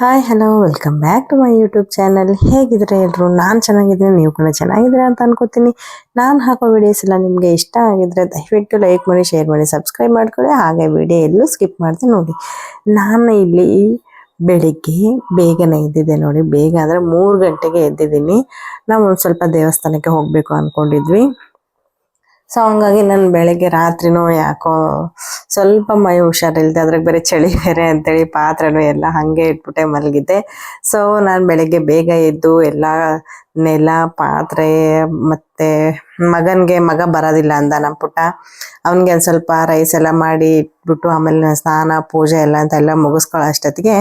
Hi hello welcome back to my YouTube channel ಹೇಗಿದ್ರೆ ಎಲ್ಲರೂ ನಾನು ಚೆನ್ನಾಗಿದ್ದೀನಿ, ನೀವು ಕೂಡ ಚೆನ್ನಾಗಿದ್ದೀರಾ ಅಂತ ಅನ್ಕೋತೀನಿ. ನಾನು ಹಾಕೋ ವಿಡಿಯೋಸ್ ಎಲ್ಲ ನಿಮಗೆ ಇಷ್ಟ ಆಗಿದ್ರೆ ದಯವಿಟ್ಟು ಲೈಕ್ ಮಾಡಿ ಶೇರ್ ಮಾಡಿ ಸಬ್ಸ್ಕ್ರೈಬ್ ಮಾಡ್ಕೊಳ್ಳಿ. ಹಾಗೆ ವಿಡಿಯೋ ಎಲ್ಲೂ ಸ್ಕಿಪ್ ಮಾಡ್ತೀನಿ ನೋಡಿ. ನಾನು ಇಲ್ಲಿ ಬೆಳಿಗ್ಗೆ ಬೇಗನೆ ಎದ್ದಿದ್ದೆ ನೋಡಿ. ಬೇಗ ಅಂದರೆ ಮೂರು ಗಂಟೆಗೆ ಎದ್ದಿದ್ದೀನಿ. ನಾವು ಒಂದು ಸ್ವಲ್ಪ ದೇವಸ್ಥಾನಕ್ಕೆ ಹೋಗಬೇಕು ಅಂದ್ಕೊಂಡಿದ್ವಿ ಸೊ ಹಂಗಾಗಿ ನಾನು ಬೆಳಗ್ಗೆ ರಾತ್ರಿನೂ ಯಾಕೋ ಸ್ವಲ್ಪ ಮೈ ಹುಷಾರಿಲ್ಲದೆ ಅದ್ರಾಗ ಬೇರೆ ಚಳಿ ಬೇರೆ ಅಂತೇಳಿ ಪಾತ್ರೆನೂ ಎಲ್ಲ ಹಾಗೆ ಇಟ್ಬಿಟ್ಟೆ ಮಲಗಿದ್ದೆ. ಸೊ ನಾನು ಬೆಳಗ್ಗೆ ಬೇಗ ಎದ್ದು ಎಲ್ಲ ನೆಲ, ಪಾತ್ರೆ ಮತ್ತೆ ಮಗನಿಗೆ ಮಗ ಬರೋದಿಲ್ಲ ಅಂದ ನಮ್ಮ ಪುಟ್ಟ. ಅವನಿಗೆ ಒಂದು ಸ್ವಲ್ಪ ರೈಸ್ ಎಲ್ಲ ಮಾಡಿ ಇಟ್ಬಿಟ್ಟು ಆಮೇಲೆ ಸ್ನಾನ, ಪೂಜೆ ಎಲ್ಲ ಅಂತ ಎಲ್ಲ ಮುಗಿಸ್ಕೊಳ್ಳೋ ಅಷ್ಟೊತ್ತಿಗೆ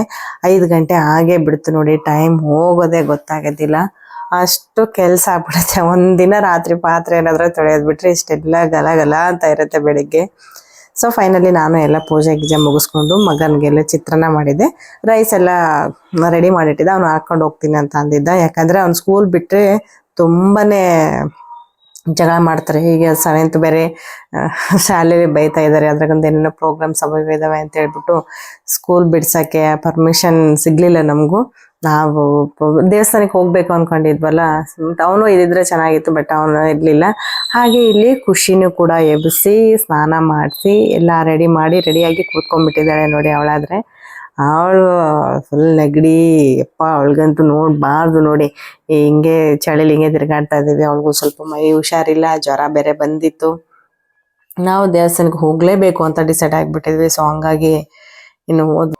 ಐದು ಗಂಟೆ ಹಾಗೆ ಬಿಡ್ತು ನೋಡಿ ಟೈಮ್ ಹೋಗೋದೇ ಗೊತ್ತಾಗೋದಿಲ್ಲ. ಅಷ್ಟು ಕೆಲಸ ಆಗ್ಬಿಡುತ್ತೆ. ಒಂದಿನ ರಾತ್ರಿ ಪಾತ್ರೆ ಏನಾದರೂ ತೊಳೆಯೋದು ಬಿಟ್ರೆ ಇಷ್ಟೆಲ್ಲ ಗಲ ಗಲ ಅಂತ ಇರುತ್ತೆ ಬೆಳಿಗ್ಗೆ. ಸೊ ಫೈನಲಿ ನಾನು ಎಲ್ಲ ಪೂಜೆ ಗೀಜೆ ಮುಗಿಸ್ಕೊಂಡು ಮಗನಿಗೆಲ್ಲ ಚಿತ್ರಾನ್ನ ಮಾಡಿದೆ ರೈಸ್ ಎಲ್ಲ ರೆಡಿ ಮಾಡಿಟ್ಟಿದ್ದೆ. ಅವ್ನು ಹಾಕೊಂಡು ಹೋಗ್ತೀನಿ ಅಂತ ಅಂದಿದ್ದ. ಯಾಕಂದರೆ ಅವ್ನು ಸ್ಕೂಲ್ ಬಿಟ್ಟರೆ ತುಂಬಾನೇ ಜಗಳ ಮಾಡ್ತಾರೆ. ಈಗ ಸೆವೆಂತ್ ಬೇರೆ ಶಾಲೆಯಲ್ಲಿ ಬೈತಾ ಇದ್ದಾರೆ ಅದ್ರಾಗೊಂದು ಏನೇನೋ ಪ್ರೋಗ್ರಾಮ್ಸ್ ಅವ ಇದಾವೆ ಅಂತ ಹೇಳ್ಬಿಟ್ಟು ಸ್ಕೂಲ್ ಬಿಡ್ಸಕ್ಕೆ ಪರ್ಮಿಷನ್ ಸಿಗ್ಲಿಲ್ಲ ನಮಗೂ. ನಾವು ದೇವಸ್ಥಾನಕ್ಕೆ ಹೋಗ್ಬೇಕು ಅನ್ಕೊಂಡಿದ್ವಲ್ಲ, ಅವನು ಇದಿದ್ರೆ ಚೆನ್ನಾಗಿತ್ತು, ಬಟ್ ಅವನು ಇರ್ಲಿಲ್ಲ. ಹಾಗೆ ಇಲ್ಲಿ ಖುಷಿನೂ ಕೂಡ ಎಬ್ಬಿಸಿ, ಸ್ನಾನ ಮಾಡಿಸಿ, ಎಲ್ಲ ರೆಡಿ ಮಾಡಿ ರೆಡಿಯಾಗಿ ಕೂತ್ಕೊಂಡ್ಬಿಟ್ಟಿದ್ದಾಳೆ ನೋಡಿ ಅವಳಾದ್ರೆ. ಅವಳು ಫುಲ್ ನೆಗಡಿ. ಅಪ್ಪ ಅವಳಿಗಂತೂ ನೋಡಬಾರ್ದು ನೋಡಿ. ಹಿಂಗೆ ಚಳಿಲಿ ಹಿಂಗೆ ತಿರ್ಗಾಡ್ತಾ ಇದ್ದೀವಿ. ಅವಳಿಗೂ ಸ್ವಲ್ಪ ಮೈ ಹುಷಾರಿಲ್ಲ, ಜ್ವರ ಬೇರೆ ಬಂದಿತ್ತು. ನಾವು ದೇವಸ್ಥಾನಕ್ಕೆ ಹೋಗ್ಲೇಬೇಕು ಅಂತ ಡಿಸೈಡ್ ಆಗಿಬಿಟ್ಟಿದ್ವಿ. ಸೊ ಹಂಗಾಗಿ ಇನ್ನು ಹೋದ್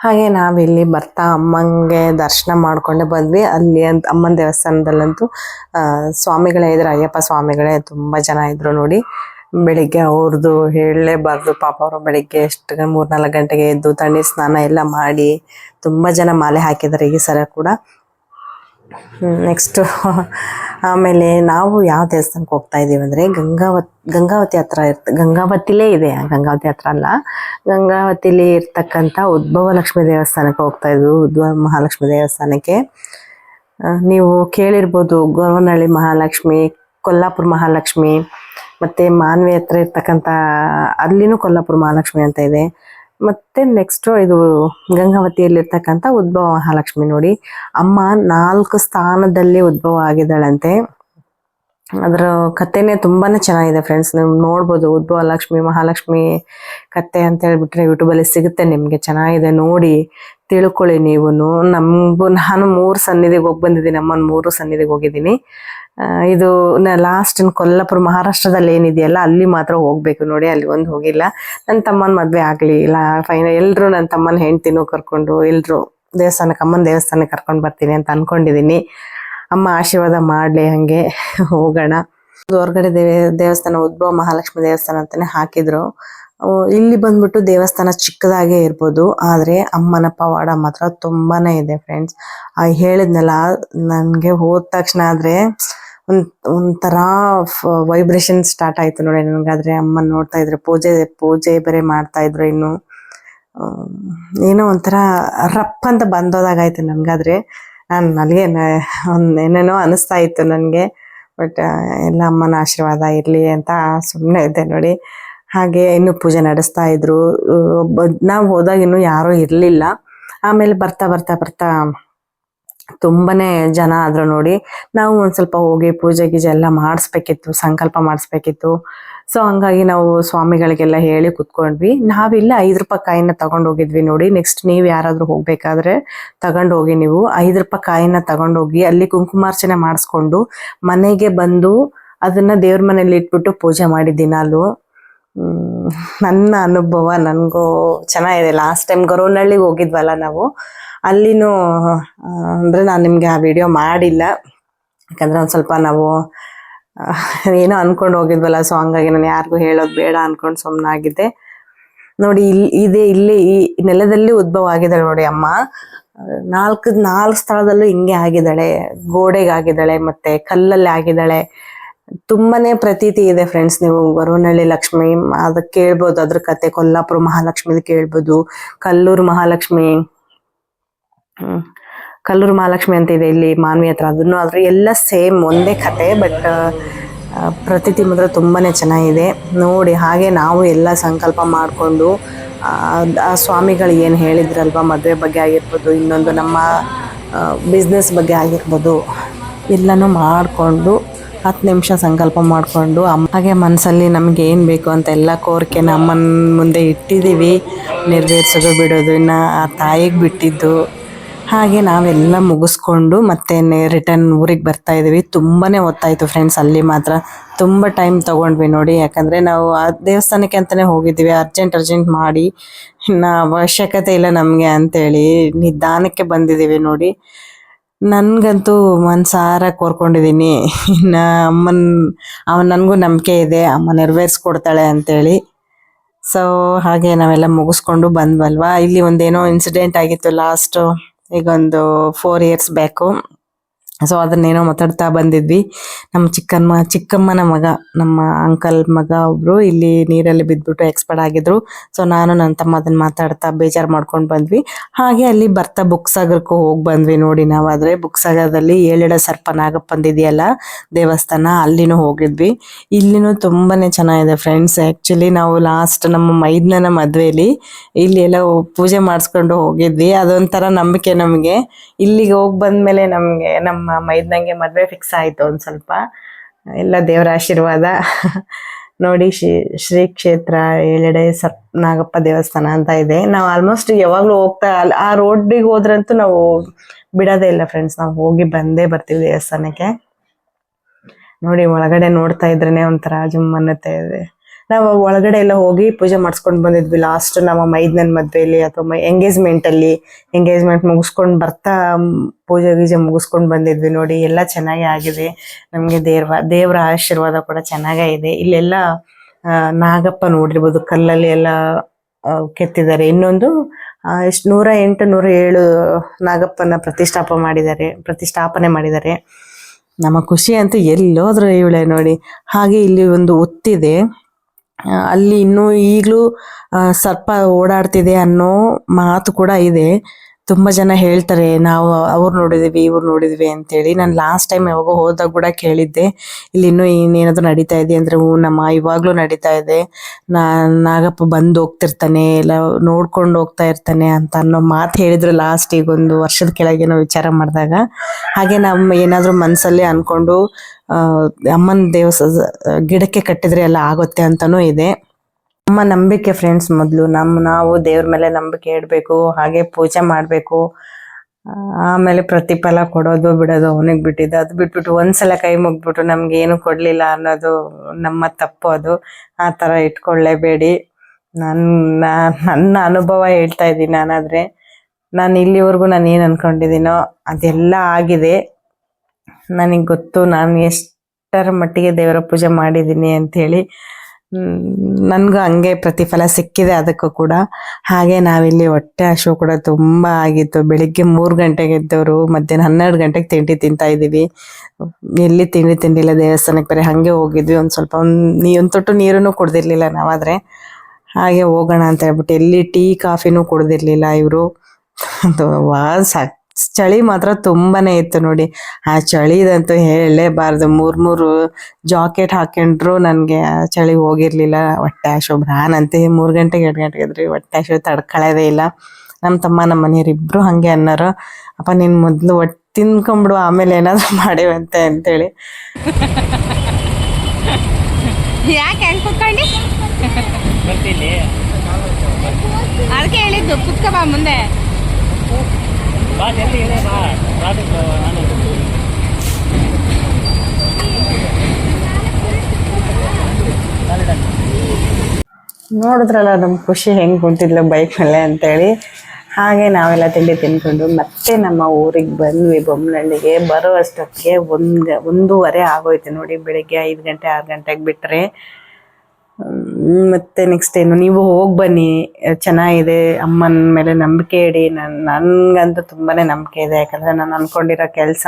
ಹಾಗೆ ನಾವಿಲ್ಲಿ ಬರ್ತಾ ಅಮ್ಮಂಗೆ ದರ್ಶನ ಮಾಡ್ಕೊಂಡೆ ಬಂದ್ವಿ. ಅಲ್ಲಿ ಅಂತ ಅಮ್ಮನ ದೇವಸ್ಥಾನದಲ್ಲಂತೂ ಸ್ವಾಮಿಗಳೇ ಇದ್ರು, ಅಯ್ಯಪ್ಪ ಸ್ವಾಮಿಗಳೇ ತುಂಬಾ ಜನ ಇದ್ರು ನೋಡಿ. ಬೆಳಿಗ್ಗೆ ಅವ್ರದ್ದು ಹೇಳಲೇಬಾರ್ದು ಪಾಪ ಅವರು ಬೆಳಿಗ್ಗೆ ಎಷ್ಟು ಮೂರ್ನಾಲ್ಕು ಗಂಟೆಗೆ ಎದ್ದು ತಣ್ಣೀರು ಸ್ನಾನ ಎಲ್ಲ ಮಾಡಿ, ತುಂಬಾ ಜನ ಮಾಲೆ ಹಾಕಿದ್ದಾರೆ ಈ ಸಲ ಕೂಡ. ನೆಕ್ಸ್ಟ್ ಆಮೇಲೆ ನಾವು ಯಾವ ದೇವಸ್ಥಾನಕ್ಕೆ ಹೋಗ್ತಾ ಇದ್ದೀವಿ ಅಂದರೆ ಗಂಗಾವತ್, ಗಂಗಾವತಿ ಹತ್ರ ಇರ್ತ, ಗಂಗಾವತಿಲೇ ಇದೆ, ಗಂಗಾವತಿ ಹತ್ರ ಅಲ್ಲ. ಗಂಗಾವತಿಲಿ ಇರ್ತಕ್ಕಂಥ ಉದ್ಭವ ಲಕ್ಷ್ಮಿ ದೇವಸ್ಥಾನಕ್ಕೆ ಹೋಗ್ತಾ ಇದ್ವಿ, ಉದ್ಭವ ಮಹಾಲಕ್ಷ್ಮಿ ದೇವಸ್ಥಾನಕ್ಕೆ. ನೀವು ಕೇಳಿರ್ಬೋದು ಗೊರವನಹಳ್ಳಿ ಮಹಾಲಕ್ಷ್ಮಿ, ಕೊಲ್ಲಾಪುರ ಮಹಾಲಕ್ಷ್ಮಿ, ಮತ್ತು ಮಾನ್ವಿ ಹತ್ರ ಇರ್ತಕ್ಕಂಥ, ಅಲ್ಲಿನೂ ಕೊಲ್ಲಾಪುರ ಮಹಾಲಕ್ಷ್ಮಿ ಅಂತ ಇದೆ. ಮತ್ತೆ ನೆಕ್ಸ್ಟ್ ಇದು ಗಂಗಾವತಿಯಲ್ಲಿರ್ತಕ್ಕಂಥ ಉದ್ಭವ ಮಹಾಲಕ್ಷ್ಮಿ ನೋಡಿ. ಅಮ್ಮ ನಾಲ್ಕು ಸ್ಥಾನದಲ್ಲಿ ಉದ್ಭವ ಆಗಿದ್ದಾಳಂತೆ. ಅದರ ಕಥೆನೇ ತುಂಬಾನೇ ಚೆನ್ನಾಗಿದೆ ಫ್ರೆಂಡ್ಸ್ ನೀವು ನೋಡ್ಬೋದು ಉದ್ಭವ ಲಕ್ಷ್ಮಿ, ಮಹಾಲಕ್ಷ್ಮಿ ಕತೆ ಅಂತ ಹೇಳ್ಬಿಟ್ರೆ ಯೂಟ್ಯೂಬಲ್ಲಿ ಸಿಗುತ್ತೆ ನಿಮಗೆ. ಚೆನ್ನಾಗಿದೆ ನೋಡಿ. ತಿಳ್ಕೊಳ್ಳಿ ನೀವು. ನಮಗೂ, ನಾನು ಮೂರು ಸನ್ನಿಧಿಗೆ ಹೋಗಿ ಬಂದಿದ್ದೀನಿ, ಅಮ್ಮನ ಮೂರು ಸನ್ನಿಧಿಗೆ ಹೋಗಿದ್ದೀನಿ. ಇದು ಲಾಸ್ಟ್ ಕೊಲ್ಲಾಪುರ ಮಹಾರಾಷ್ಟ್ರದಲ್ಲಿ ಏನಿದೆಯಲ್ಲ, ಅಲ್ಲಿ ಮಾತ್ರ ಹೋಗ್ಬೇಕು ನೋಡಿ, ಅಲ್ಲಿ ಒಂದು ಹೋಗಿಲ್ಲ. ನನ್ನ ತಮ್ಮನ ಮದ್ವೆ ಆಗ್ಲಿ, ಇಲ್ಲ ಫೈನ ಎಲ್ರು ನನ್ನ ತಮ್ಮನ ಹೆಂಡ್ತಿನೂ ಕರ್ಕೊಂಡು, ಎಲ್ರು ದೇವಸ್ಥಾನಕ್ಕೆ ಅಮ್ಮನ ದೇವಸ್ಥಾನಕ್ಕೆ ಕರ್ಕೊಂಡು ಬರ್ತೀನಿ ಅಂತ ಅನ್ಕೊಂಡಿದೀನಿ. ಅಮ್ಮ ಆಶೀರ್ವಾದ ಮಾಡ್ಲಿ ಹಂಗೆ, ಹೋಗೋಣ. ಹೊರಗಡೆ ದೇವ, ದೇವಸ್ಥಾನ, ಉದ್ಭವ ಮಹಾಲಕ್ಷ್ಮಿ ದೇವಸ್ಥಾನ ಅಂತಾನೆ ಹಾಕಿದ್ರು. ಇಲ್ಲಿ ಬಂದ್ಬಿಟ್ಟು ದೇವಸ್ಥಾನ ಚಿಕ್ಕದಾಗೆ ಇರ್ಬೋದು, ಆದರೆ ಅಮ್ಮನ ಪವಾಡ ಮಾತ್ರ ತುಂಬಾನೇ ಇದೆ ಫ್ರೆಂಡ್ಸ್ ಆ ಹೇಳಿದ್ನಲ್ಲ, ನನಗೆ ಹೋದ ತಕ್ಷಣ ಆದ್ರೆ ಒಂದು, ಒಂಥರ ವೈಬ್ರೇಷನ್ ಸ್ಟಾರ್ಟ್ ಆಯಿತು ನೋಡಿ, ನನಗಾದ್ರೆ ಅಮ್ಮನ ನೋಡ್ತಾ ಇದ್ರೆ, ಪೂಜೆ ಪೂಜೆ ಬೇರೆ ಮಾಡ್ತಾ ಇದ್ರು ಇನ್ನು. ಏನೋ ಒಂಥರ ರಪ್ ಅಂತ ಬಂದೋದಾಗಾಯ್ತು ನನಗಾದ್ರೆ. ನಾನು ನನಗೆ ಒಂದು ಏನೇನೋ ಅನಿಸ್ತಾ ಇತ್ತು ನನಗೆ ಬಟ್ ಎಲ್ಲ ಅಮ್ಮನ ಆಶೀರ್ವಾದ ಇರಲಿ ಅಂತ ಸುಮ್ಮನೆ ಇದ್ದೆ ನೋಡಿ. ಹಾಗೆ ಇನ್ನು ಪೂಜೆ ನಡೆಸ್ತಾ ಇದ್ರು. ನಾವು ಹೋದಾಗ ಇನ್ನು ಯಾರೂ ಇರಲಿಲ್ಲ. ಆಮೇಲೆ ಬರ್ತಾ ಬರ್ತಾ ಬರ್ತಾ ತುಂಬಾನೇ ಜನ ಆದ್ರು ನೋಡಿ. ನಾವು ಒಂದ್ ಸ್ವಲ್ಪ ಹೋಗಿ ಪೂಜೆ ಗೀಜೆ ಎಲ್ಲ ಮಾಡಿಸ್ಬೇಕಿತ್ತು, ಸಂಕಲ್ಪ ಮಾಡಿಸ್ಬೇಕಿತ್ತು. ಸೊ ಹಂಗಾಗಿ ನಾವು ಸ್ವಾಮಿಗಳಿಗೆಲ್ಲ ಹೇಳಿ ಕುತ್ಕೊಂಡ್ವಿ. ನಾವಿಲ್ಲ ಐದು ರೂಪಾಯಿ ಕಾಯಿನ ತಗೊಂಡು ಹೋಗಿದ್ವಿ ನೋಡಿ. ನೆಕ್ಸ್ಟ್ ನೀವು ಯಾರಾದ್ರೂ ಹೋಗ್ಬೇಕಾದ್ರೆ ತಗೊಂಡ್ ಹೋಗಿ ನೀವು. ಐದು ರೂಪಾಯಿ ಕಾಯಿನ ತಗೊಂಡೋಗಿ ಅಲ್ಲಿ ಕುಂಕುಮಾರ್ಚನೆ ಮಾಡಿಸ್ಕೊಂಡು ಮನೆಗೆ ಬಂದು ಅದನ್ನ ದೇವ್ರ ಮನೇಲಿ ಇಟ್ಬಿಟ್ಟು ಪೂಜೆ ಮಾಡಿ ದಿನಾಲು. ನನ್ನ ಅನುಭವ ನನಗೂ ಚೆನ್ನಾಗಿದೆ. ಲಾಸ್ಟ್ ಟೈಮ್ ಗೊರವನಹಳ್ಳಿಗೆ ಹೋಗಿದ್ವಲ್ಲ ನಾವು, ಅಲ್ಲಿನೂ ಅಂದ್ರೆ ನಾನು ನಿಮಗೆ ಆ ವಿಡಿಯೋ ಮಾಡಿಲ್ಲ. ಯಾಕಂದ್ರೆ ಒಂದು ಸ್ವಲ್ಪ ನಾವು ಏನೋ ಅನ್ಕೊಂಡು ಹೋಗಿದ್ವಲ್ಲ ಸೊ ಹಂಗಾಗಿ ನಾನು ಯಾರಿಗೂ ಹೇಳೋದು ಬೇಡ ಅನ್ಕೊಂಡು ಸುಮ್ಮನಾಗಿದ್ದೆ ನೋಡಿ ಇಲ್ಲಿ ಇದೆ, ಇಲ್ಲಿ, ಈ ನೆಲದಲ್ಲಿ ಉದ್ಭವ ಆಗಿದ್ದಾಳೆ ನೋಡಿ ಅಮ್ಮ. ನಾಲ್ಕು ನಾಲ್ಕು ಸ್ಥಳದಲ್ಲೂ ಹಿಂಗೆ ಆಗಿದ್ದಾಳೆ. ಗೋಡೆಗೆ ಆಗಿದ್ದಾಳೆ ಮತ್ತೆ ಕಲ್ಲಲ್ಲಿ ಆಗಿದ್ದಾಳೆ. ತುಂಬಾನೇ ಪ್ರತೀತಿ ಇದೆ ಫ್ರೆಂಡ್ಸ್ ನೀವು ವರುಣಳ್ಳಿ ಲಕ್ಷ್ಮಿ ಅದಕ್ಕೆ ಕೇಳ್ಬೋದು, ಅದ್ರ ಕತೆ ಕೊಲ್ಲಾಪುರ ಮಹಾಲಕ್ಷ್ಮಿ ಕೇಳ್ಬೋದು, ಕಲ್ಲೂರು ಮಹಾಲಕ್ಷ್ಮಿ ಕಲ್ಲೂರು ಮಹಾಲಕ್ಷ್ಮಿ ಅಂತ ಇದೆ ಇಲ್ಲಿ ಮಾನ್ವಿ ಹತ್ರ ಅದನ್ನು, ಆದರೆ ಎಲ್ಲ ಸೇಮ್ ಒಂದೇ ಕತೆ ಬಟ್ ಪ್ರತೀತಿ ಮಾತ್ರ ತುಂಬಾನೇ ಚೆನ್ನಾಗಿದೆ. ನೋಡಿ, ಹಾಗೆ ನಾವು ಎಲ್ಲ ಸಂಕಲ್ಪ ಮಾಡಿಕೊಂಡು, ಆ ಸ್ವಾಮಿಗಳು ಏನು ಹೇಳಿದ್ರಲ್ವಾ, ಮದುವೆ ಬಗ್ಗೆ ಆಗಿರ್ಬೋದು, ಇನ್ನೊಂದು ನಮ್ಮ ಬಿಸ್ನೆಸ್ ಬಗ್ಗೆ ಆಗಿರ್ಬೋದು, ಎಲ್ಲನೂ ಮಾಡಿಕೊಂಡು ಹತ್ತು ನಿಮಿಷ ಸಂಕಲ್ಪ ಮಾಡಿಕೊಂಡು ಅಮ್ಮ ಹಾಗೆ ಮನಸ್ಸಲ್ಲಿ ನಮಗೆ ಏನು ಬೇಕು ಅಂತ ಎಲ್ಲ ಕೋರಿಕೆನ ಅಮ್ಮನ ಮುಂದೆ ಇಟ್ಟಿದ್ದೀವಿ ನೆರವೇರಿಸೋದು ಬಿಡೋದು. ಇನ್ನು ಆ ತಾಯಿಗೆ ಬಿಟ್ಟಿದ್ದು. ಹಾಗೆ ನಾವೆಲ್ಲ ಮುಗಿಸ್ಕೊಂಡು ಮತ್ತೆ ರಿಟರ್ನ್ ಊರಿಗೆ ಬರ್ತಾ ಇದ್ದೀವಿ. ತುಂಬಾನೇ ಹೊತ್ತಾಯಿತು ಫ್ರೆಂಡ್ಸ್ ಅಲ್ಲಿ ಮಾತ್ರ. ತುಂಬ ಟೈಮ್ ತಗೊಂಡ್ವಿ ನೋಡಿ. ಯಾಕಂದರೆ ನಾವು ಆ ದೇವಸ್ಥಾನಕ್ಕೆ ಅಂತಲೇ ಹೋಗಿದ್ದೀವಿ. ಅರ್ಜೆಂಟ್ ಅರ್ಜೆಂಟ್ ಮಾಡಿ. ಇನ್ನು ಅವಶ್ಯಕತೆ ಇಲ್ಲ ನಮಗೆ ಅಂಥೇಳಿ ನಿಧಾನಕ್ಕೆ ಬಂದಿದ್ದೀವಿ ನೋಡಿ. ನನ್ಗಂತೂ ಮನ್ಸಾರ ಕೋರ್ಕೊಂಡಿದ್ದೀನಿ ಇನ್ನ ಅಮ್ಮನ್, ಅವನ್ ನನಗೂ ನಂಬಿಕೆ ಇದೆ, ಅಮ್ಮ ನೆರವೇರಿಸ್ಕೊಡ್ತಾಳೆ ಅಂತೇಳಿ. ಸೊ ಹಾಗೆ ನಾವೆಲ್ಲ ಮುಗಿಸ್ಕೊಂಡು ಬಂದ್ವಲ್ವಾ? ಇಲ್ಲಿ ಒಂದೇನೋ ಇನ್ಸಿಡೆಂಟ್ ಆಗಿತ್ತು ಲಾಸ್ಟ್ ಈಗೊಂದು ಫೋರ್ ಇಯರ್ಸ್ ಬ್ಯಾಕು ಸೊ ಅದನ್ನೇನೋ ಮಾತಾಡ್ತಾ ಬಂದಿದ್ವಿ. ನಮ್ಮ ಚಿಕ್ಕಮ್ಮ ಚಿಕ್ಕಮ್ಮನ ಮಗ, ನಮ್ಮ ಅಂಕಲ್ ಮಗ ಒಬ್ರು ಇಲ್ಲಿ ನೀರಲ್ಲಿ ಬಿದ್ಬಿಟ್ಟು ಎಕ್ಸ್ಪರ್ಟ್ ಆಗಿದ್ರು. ಸೊ ನಾನು ನನ್ನ ತಮ್ಮ ಅದನ್ನ ಮಾತಾಡ್ತಾ ಬೇಜಾರು ಮಾಡ್ಕೊಂಡು ಬಂದ್ವಿ. ಹಾಗೆ ಅಲ್ಲಿ ಬರ್ತಾ ಬುಕ್ ಸಾಗರಕ್ಕೂ ಹೋಗಿ ಬಂದ್ವಿ ನೋಡಿ ನಾವಾದ್ರೆ ಬುಕ್ ಸಾಗರದಲ್ಲಿ ಏಳೆಡ ಸರ್ಪ ನಾಗಪ್ಪಂದಿದೆಯಲ್ಲ ದೇವಸ್ಥಾನ ಅಲ್ಲಿನೂ ಹೋಗಿದ್ವಿ. ಇಲ್ಲಿನೂ ತುಂಬಾನೇ ಚೆನ್ನಾಗಿದೆ ಫ್ರೆಂಡ್ಸ್ ಆಕ್ಚುಲಿ ನಾವು ಲಾಸ್ಟ್ ನಮ್ಮ ಮೈದ್ನನ ಮದ್ವೆಲಿ ಇಲ್ಲಿ ಎಲ್ಲ ಪೂಜೆ ಮಾಡಿಸ್ಕೊಂಡು ಹೋಗಿದ್ವಿ. ಅದೊಂಥರ ನಂಬಿಕೆ ನಮಗೆ. ಇಲ್ಲಿಗೆ ಹೋಗಿ ಬಂದ್ಮೇಲೆ ನಮಗೆ ನಮ್ಮ ಮೈದ್ನಂಗೆ ಮದುವೆ ಫಿಕ್ಸ್ ಆಯ್ತು ಒಂದ್ ಸ್ವಲ್ಪ. ಎಲ್ಲ ದೇವರ ಆಶೀರ್ವಾದ. ನೋಡಿ ಶ್ರೀ ಶ್ರೀ ಕ್ಷೇತ್ರ ಏಳೆಡೆ ಸತ್ ನಾಗಪ್ಪ ದೇವಸ್ಥಾನ ಅಂತ ಇದೆ. ನಾವು ಆಲ್ಮೋಸ್ಟ್ ಯಾವಾಗ್ಲೂ ಹೋಗ್ತಾ, ಅಲ್ಲಿ ಆ ರೋಡಿಗೆ ಹೋದ್ರಂತೂ ನಾವು ಬಿಡೋದೇ ಇಲ್ಲ ಫ್ರೆಂಡ್ಸ್ ನಾವು ಹೋಗಿ ಬಂದೇ ಬರ್ತೀವಿ ದೇವಸ್ಥಾನಕ್ಕೆ. ನೋಡಿ ಒಳಗಡೆ ನೋಡ್ತಾ ಇದ್ರೇನೆ ಒಂಥರ ಜುಮ್ ಇದೆ ನಾವು ಒಳಗಡೆ ಎಲ್ಲ ಹೋಗಿ ಪೂಜೆ ಮಾಡಿಸ್ಕೊಂಡು ಬಂದಿದ್ವಿ. ಲಾಸ್ಟ್ ನಮ್ಮ ಮೈದ್ನನ್ ಮದ್ವೆಲಿ ಅಥವಾ ಎಂಗೇಜ್ಮೆಂಟ್ ಅಲ್ಲಿ ಎಂಗೇಜ್ಮೆಂಟ್ ಮುಗಿಸ್ಕೊಂಡು ಬರ್ತಾ ಪೂಜೆ ಗೀಜೆ ಮುಗಿಸ್ಕೊಂಡು ಬಂದಿದ್ವಿ ನೋಡಿ. ಎಲ್ಲ ಚೆನ್ನಾಗಿ ಆಗಿದೆ. ನಮಗೆ ದೇವ್ರ ದೇವರ ಆಶೀರ್ವಾದ ಕೂಡ ಚೆನ್ನಾಗೇ ಇದೆ. ಇಲ್ಲೆಲ್ಲ ನಾಗಪ್ಪ ನೋಡಿರ್ಬೋದು. ಕಲ್ಲಲ್ಲಿ ಎಲ್ಲ ಕೆತ್ತಿದ್ದಾರೆ. ಇನ್ನೊಂದು ಎಷ್ಟು, ನೂರ ಎಂಟು, ನೂರ ಏಳು ನಾಗಪ್ಪನ ಪ್ರತಿಷ್ಠಾಪ ಮಾಡಿದ್ದಾರೆ, ಪ್ರತಿಷ್ಠಾಪನೆ ಮಾಡಿದ್ದಾರೆ. ನಮ್ಮ ಖುಷಿ ಅಂತೂ ಎಲ್ಲೋದ್ರು ಇವಳೆ ನೋಡಿ. ಹಾಗೆ ಇಲ್ಲಿ ಒಂದು ಒತ್ತಿದೆ. ಅಲ್ಲಿ ಇನ್ನೂ ಈಗಲೂ ಸರ್ಪ ಓಡಾಡ್ತಿದೆ ಅನ್ನೋ ಮಾತು ಕೂಡ ಇದೆ. ತುಂಬಾ ಜನ ಹೇಳ್ತಾರೆ, ನಾವು ಅವ್ರು ನೋಡಿದ್ವಿ, ಇವ್ರು ನೋಡಿದ್ವಿ ಅಂತೇಳಿ. ನಾನು ಲಾಸ್ಟ್ ಟೈಮ್ ಯಾವಾಗ ಹೋದಾಗ ಕೂಡ ಕೇಳಿದ್ದೆ. ಇಲ್ಲಿ ಇನ್ನೂ ಇನ್ನೇನಾದ್ರು ನಡೀತಾ ಇದೆ ಅಂದ್ರೆ ಹ್ಞೂ, ನಮ್ಮ ಇವಾಗ್ಲೂ ನಡೀತಾ ಇದೆ. ನಾ, ನಾಗಪ್ಪ ಬಂದು ಹೋಗ್ತಿರ್ತಾನೆ ಎಲ್ಲ ನೋಡ್ಕೊಂಡು ಹೋಗ್ತಾ ಇರ್ತಾನೆ ಅಂತ ಅನ್ನೋ ಮಾತು ಹೇಳಿದ್ರು ಲಾಸ್ಟ್ ಈಗ ಒಂದು ವರ್ಷದ ನಾವು ವಿಚಾರ ಮಾಡಿದಾಗ. ಹಾಗೆ ನಮ್ಮ ಏನಾದ್ರು ಮನಸ್ಸಲ್ಲಿ ಅನ್ಕೊಂಡು ಅಮ್ಮನ ದೇವಸ, ಗಿಡಕ್ಕೆ ಕಟ್ಟಿದ್ರೆ ಎಲ್ಲ ಆಗುತ್ತೆ ಅಂತಾನೂ ಇದೆ. ನಮ್ಮ ನಂಬಿಕೆ ಫ್ರೆಂಡ್ಸ್ ಮೊದಲು. ನಮ್ಮ ನಾವು ದೇವ್ರ ಮೇಲೆ ನಂಬಿಕೆ ಇಡಬೇಕು, ಹಾಗೆ ಪೂಜೆ ಮಾಡಬೇಕು. ಆಮೇಲೆ ಪ್ರತಿಫಲ ಕೊಡೋದು, ಬಿಡೋದು ಅವನಿಗೆ ಬಿಟ್ಟಿದ್ದು. ಅದು ಬಿಟ್ಬಿಟ್ಟು ಒಂದ್ಸಲ ಕೈ ಮುಗ್ಬಿಟ್ಟು ನಮ್ಗೆ ಏನು ಕೊಡಲಿಲ್ಲ ಅನ್ನೋದು ನಮ್ಮ ತಪ್ಪು ಅದು. ಆ ಥರ ಇಟ್ಕೊಳ್ಳೇಬೇಡಿ. ನನ್ನ ನನ್ನ ಅನುಭವ ಹೇಳ್ತಾ ಇದ್ದೀನಿ ನಾನಾದರೆ. ನಾನು ಇಲ್ಲಿವರೆಗೂ ನಾನು ಏನು ಅನ್ಕೊಂಡಿದ್ದೀನೋ ಅದೆಲ್ಲ ಆಗಿದೆ. ನನಗೆ ಗೊತ್ತು, ನಾನು ಎಷ್ಟರ ಮಟ್ಟಿಗೆ ದೇವರ ಪೂಜೆ ಮಾಡಿದ್ದೀನಿ ಅಂಥೇಳಿ ನನಗೂ ಹಂಗೆ ಪ್ರತಿಫಲ ಸಿಕ್ಕಿದೆ ಅದಕ್ಕೂ ಕೂಡ. ಹಾಗೆ ನಾವಿಲ್ಲಿ ಹೊಟ್ಟೆ ಹಸಿವು ಕೂಡ ತುಂಬ ಆಗಿತ್ತು. ಬೆಳಿಗ್ಗೆ ಮೂರು ಗಂಟೆಗೆ ಎದ್ದವರು ಮಧ್ಯಾಹ್ನ ಹನ್ನೆರಡು ಗಂಟೆಗೆ ತಿಂಡಿ ತಿಂತಾ ಇದ್ದೀವಿ. ಎಲ್ಲಿ ತಿಂಡಿ ತಿಂಡಿಲ್ಲ, ದೇವಸ್ಥಾನಕ್ಕೆ ಬರೀ ಹಾಗೆ ಹೋಗಿದ್ವಿ. ಒಂದು ಸ್ವಲ್ಪ ಒಂದು ಒಂದು ತೊಟ್ಟು ನೀರನ್ನು ಕುಡ್ದಿರ್ಲಿಲ್ಲ ನಾವಾದರೆ. ಹಾಗೆ ಹೋಗೋಣ ಅಂತ ಹೇಳ್ಬಿಟ್ಟು ಎಲ್ಲಿ ಟೀ, ಕಾಫಿನೂ ಕುಡ್ದಿರ್ಲಿಲ್ಲ ಇವರು. ವಾ ಸಾಕ್ ಚಳಿ ಮಾತ್ರ ತುಂಬಾನೇ ಇತ್ತು ನೋಡಿ. ಆ ಚಳಿದಂತೂ ಹೇಳಲೇಬಾರ್ದು. ಮೂರ್ ಮೂರು ಜಾಕೆಟ್ ಹಾಕೊಂಡ್ರು ನನಗೆ ಆ ಚಳಿ ಹೋಗಿರ್ಲಿಲ್ಲ. ಹೊಟ್ಟೆ ಹಶು ಅಂತೆ ಮೂರು ಗಂಟೆಗೆ ಎರಡು ಗಂಟೆಗೆ ಇದ್ರಿ ಹೊಟ್ಟೆ ಹಶು ತಡ್ಕೊಳ್ಳೋದೇ ಇಲ್ಲ. ನಮ್ಮ ತಮ್ಮ ನಮ್ಮ ಮನೆಯವ್ರು ಇಬ್ರು ಹಂಗೆ ಅನ್ನೋರು ಅಪ್ಪ ನೀನು ಮೊದಲು ಒಟ್ಟು ತಿನ್ಕೊಂಬಿಡು ಆಮೇಲೆ ಏನಾದರೂ ಮಾಡಿವಂತೆ ಅಂತೇಳಿ. ಯಾಕೆ ಕುತ್ಕೊಂಡಿ? ಅದಕ್ಕೆ ಹೇಳಿದ್ದು ಕುತ್ಕ ಬಾ ಮುಂದೆ. ನೋಡಿದ್ರಲ್ಲ ನಮ್ಮ ಖುಷಿ ಹೆಂಗೆ ಕುಂತಿದ್ಲು ಬೈಕ್ ಮೇಲೆ ಅಂತೇಳಿ. ಹಾಗೆ ನಾವೆಲ್ಲ ತಿಂಡಿ ತಿನ್ಕೊಂಡು ಮತ್ತೆ ನಮ್ಮ ಊರಿಗೆ ಬಂದ್ವಿ ಬೊಮ್ಮನಹಳ್ಳಿಗೆ ಬರೋ ಅಷ್ಟೊತ್ತಿಗೆ ಒಂದು, ಒಂದೂವರೆ ಆಗೋಯ್ತು ನೋಡಿ ಬೆಳಿಗ್ಗೆ ಐದು ಗಂಟೆ, ಆರು ಗಂಟೆಗೆ ಬಿಟ್ಟರೆ ಮತ್ತೆ ನೆಕ್ಸ್ಟ್ ಏನು? ನೀವು ಹೋಗಿ ಬನ್ನಿ. ಚೆನ್ನಾಗಿದೆ. ಅಮ್ಮನ ಮೇಲೆ ನಂಬಿಕೆ ಇಡಿ. ನನ್ ನನಗಂತೂ ತುಂಬಾ ನಂಬಿಕೆ ಇದೆ. ಯಾಕಂದರೆ ನಾನು ಅಂದ್ಕೊಂಡಿರೋ ಕೆಲಸ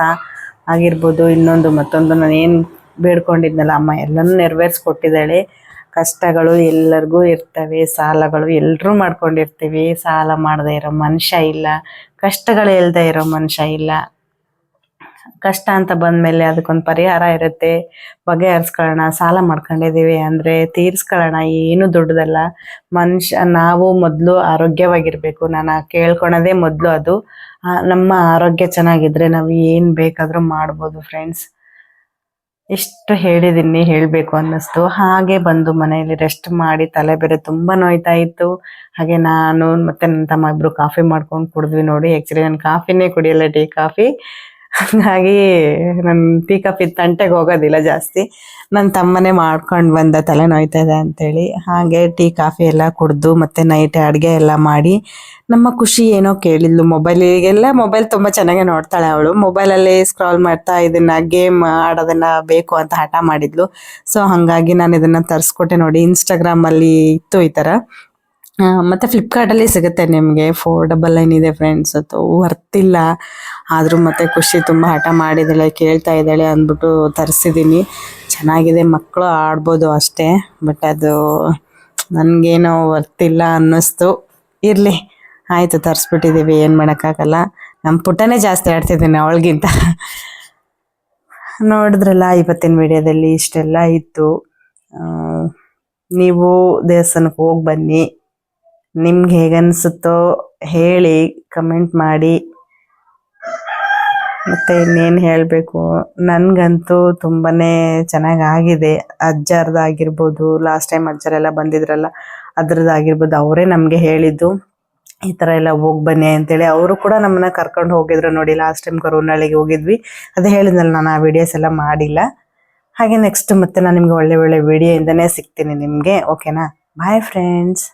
ಆಗಿರ್ಬೋದು, ಇನ್ನೊಂದು ಮತ್ತೊಂದು ನಾನು ಏನು ಬೇಡ್ಕೊಂಡಿದ್ನಲ್ಲ ಅಮ್ಮ, ಎಲ್ಲನೂ ನೆರವೇರಿಸ್ಕೊಟ್ಟಿದ್ದಾಳೆ. ಕಷ್ಟಗಳು ಎಲ್ಲರಿಗೂ ಇರ್ತವೆ. ಸಾಲಗಳು ಎಲ್ಲರೂ ಮಾಡ್ಕೊಂಡಿರ್ತೀವಿ. ಸಾಲ ಮಾಡದೇ ಇರೋ ಮನುಷ್ಯ ಇಲ್ಲ. ಕಷ್ಟಗಳು ಇಲ್ಲದೆ ಇರೋ ಮನುಷ್ಯ ಇಲ್ಲ. ಕಷ್ಟ ಅಂತ ಬಂದಮೇಲೆ ಅದಕ್ಕೊಂದು ಪರಿಹಾರ ಇರುತ್ತೆ. ಬಗೆಹರಿಸ್ಕೊಳ್ಳೋಣ, ಸಾಲ ಮಾಡ್ಕೊಂಡಿದ್ದೀವಿ ಅಂದರೆ ತೀರಿಸ್ಕೊಳ್ಳೋಣ, ಏನು ದೊಡ್ಡದಲ್ಲ. ಮನುಷ್ಯ, ನಾವು ಮೊದಲು ಆರೋಗ್ಯವಾಗಿರಬೇಕು. ನಾನು ಕೇಳ್ಕೊಳೋದೇ ಮೊದಲು ಅದು. ನಮ್ಮ ಆರೋಗ್ಯ ಚೆನ್ನಾಗಿದ್ರೆ ನಾವು ಏನು ಬೇಕಾದರೂ ಮಾಡ್ಬೋದು ಫ್ರೆಂಡ್ಸ್ ಎಷ್ಟು ಹೇಳಿದ್ದೀನಿ ಹೇಳಬೇಕು ಅನ್ನಿಸ್ತು. ಹಾಗೆ ಬಂದು ಮನೆಯಲ್ಲಿ ರೆಸ್ಟ್ ಮಾಡಿ ತಲೆ ಬೇರೆ ತುಂಬ ನೋಯ್ತಾ ಇತ್ತು ಹಾಗೆ ನಾನು ಮತ್ತೆ ನನ್ನ ತಮ್ಮ ಇಬ್ರು ಕಾಫಿ ಮಾಡ್ಕೊಂಡು ಕುಡಿದ್ವಿ ನೋಡಿ. ಆ್ಯಕ್ಚುಲಿ ನಾನು ಕಾಫಿನೇ ಕುಡಿಯಲ್ಲ ಟೀ ಕಾಫಿ ಹಾಗಾಗಿ ನನ್ನ ಪಿಕಪ್ ಇದ್ದ ತಂಟೆಗೆ ಹೋಗೋದಿಲ್ಲ ಜಾಸ್ತಿ. ನನ್ನ ತಮ್ಮನೇ ಮಾಡ್ಕೊಂಡು ಬಂದ ತಲೆ ನೋಯ್ತಾ ಇದೆ ಅಂತೇಳಿ. ಹಾಗೆ ಟೀ, ಕಾಫಿ ಎಲ್ಲ ಕುಡಿದು ಮತ್ತೆ ನೈಟ್ ಅಡುಗೆ ಎಲ್ಲ ಮಾಡಿ ನಮ್ಮ ಖುಷಿ ಏನೋ ಕೇಳಿದ್ಲು. ಮೊಬೈಲಿಗೆಲ್ಲ ಮೊಬೈಲ್ ತುಂಬ ಚೆನ್ನಾಗೆ ನೋಡ್ತಾಳೆ ಅವಳು. ಮೊಬೈಲಲ್ಲಿ ಸ್ಕ್ರಾಲ್ ಮಾಡ್ತಾ ಇದನ್ನ ಗೇಮ್ ಆಡೋದನ್ನ ಬೇಕು ಅಂತ ಹಠ ಮಾಡಿದ್ಲು. ಸೊ ಹಾಗಾಗಿ ನಾನು ಇದನ್ನ ತರಿಸ್ಕೊಟ್ಟೆ ನೋಡಿ. ಇನ್ಸ್ಟಾಗ್ರಾಮಲ್ಲಿ ಇತ್ತು ಈ ಥರ ಮತ್ತೆ ಮತ್ತೆ ಫ್ಲಿಪ್ಕಾರ್ಟಲ್ಲಿ ಸಿಗುತ್ತೆ ನಿಮಗೆ. ಫೋರ್ ಡಬಲ್ ನೈನ್ ಇದೆ ಫ್ರೆಂಡ್ಸ್ ಅದು ವರ್ತಿಲ್ಲ ಆದರೂ ಮತ್ತೆ ಖುಷಿ ತುಂಬ ಹಠ ಮಾಡಿದ್ದಾಳೆ, ಕೇಳ್ತಾ ಇದ್ದಾಳೆ ಅಂದ್ಬಿಟ್ಟು ತರಿಸಿದ್ದೀನಿ. ಚೆನ್ನಾಗಿದೆ, ಮಕ್ಕಳು ಆಡ್ಬೋದು ಅಷ್ಟೇ ಬಟ್ ಅದು ನನಗೇನೋ ವರ್ತಿಲ್ಲ ಅನ್ನಿಸ್ತು. ಇರಲಿ, ಆಯಿತು ತರಿಸ್ಬಿಟ್ಟಿದ್ದೀವಿ ಏನು ಮಾಡೋಕ್ಕಾಗಲ್ಲ. ನಮ್ಮ ಪುಟ್ಟನೇ ಜಾಸ್ತಿ ಆಡ್ತಿದ್ದೀನಿ ಅವಳಿಗಿಂತ. ನೋಡಿದ್ರಲ್ಲ, ಇವತ್ತಿನ ವಿಡಿಯೋದಲ್ಲಿ ಇಷ್ಟೆಲ್ಲ ಇತ್ತು. ನೀವು ದೇವಸ್ಥಾನಕ್ಕೆ ಹೋಗಿ ಬನ್ನಿ. ನಿಮ್ಗೆ ಹೇಗನ್ಸುತ್ತೋ ಹೇಳಿ ಕಮೆಂಟ್ ಮಾಡಿ. ಮತ್ತೆ ಇನ್ನೇನು ಹೇಳಬೇಕು? ನನಗಂತೂ ತುಂಬಾನೇ ಚೆನ್ನಾಗಿ ಆಗಿದೆ. ಅಜ್ಜರ್ದಾಗಿರ್ಬೋದು ಲಾಸ್ಟ್ ಟೈಮ್ ಅಜ್ಜರೆಲ್ಲ ಬಂದಿದ್ರಲ್ಲ ಅದ್ರದ್ದಾಗಿರ್ಬೋದು ಅವರೇ ನಮಗೆ ಹೇಳಿದ್ದು. ಈ ಥರ ಎಲ್ಲ ಹೋಗಿ ಬನ್ನಿ ಅಂತೇಳಿ ಅವರು ಕೂಡ ನಮ್ಮನ್ನ ಕರ್ಕೊಂಡು ಹೋಗಿದ್ರು ನೋಡಿ ಲಾಸ್ಟ್ ಟೈಮ್ ಕರೋನಳ್ಳಿಗೆ ಹೋಗಿದ್ವಿ. ಅದೇ ಹೇಳಿದ್ನಲ್ಲ ನಾನು ಆ ವಿಡಿಯೋಸ್ ಎಲ್ಲ ಮಾಡಿಲ್ಲ. ಹಾಗೆ ನೆಕ್ಸ್ಟ್ ಮತ್ತೆ ನಾನು ನಿಮ್ಗೆ ಒಳ್ಳೆ ಒಳ್ಳೆ ವಿಡಿಯೋ ಇಂದನೇ ಸಿಗ್ತೀನಿ ನಿಮಗೆ ಓಕೆನಾ ಬಾಯ್ ಫ್ರೆಂಡ್ಸ್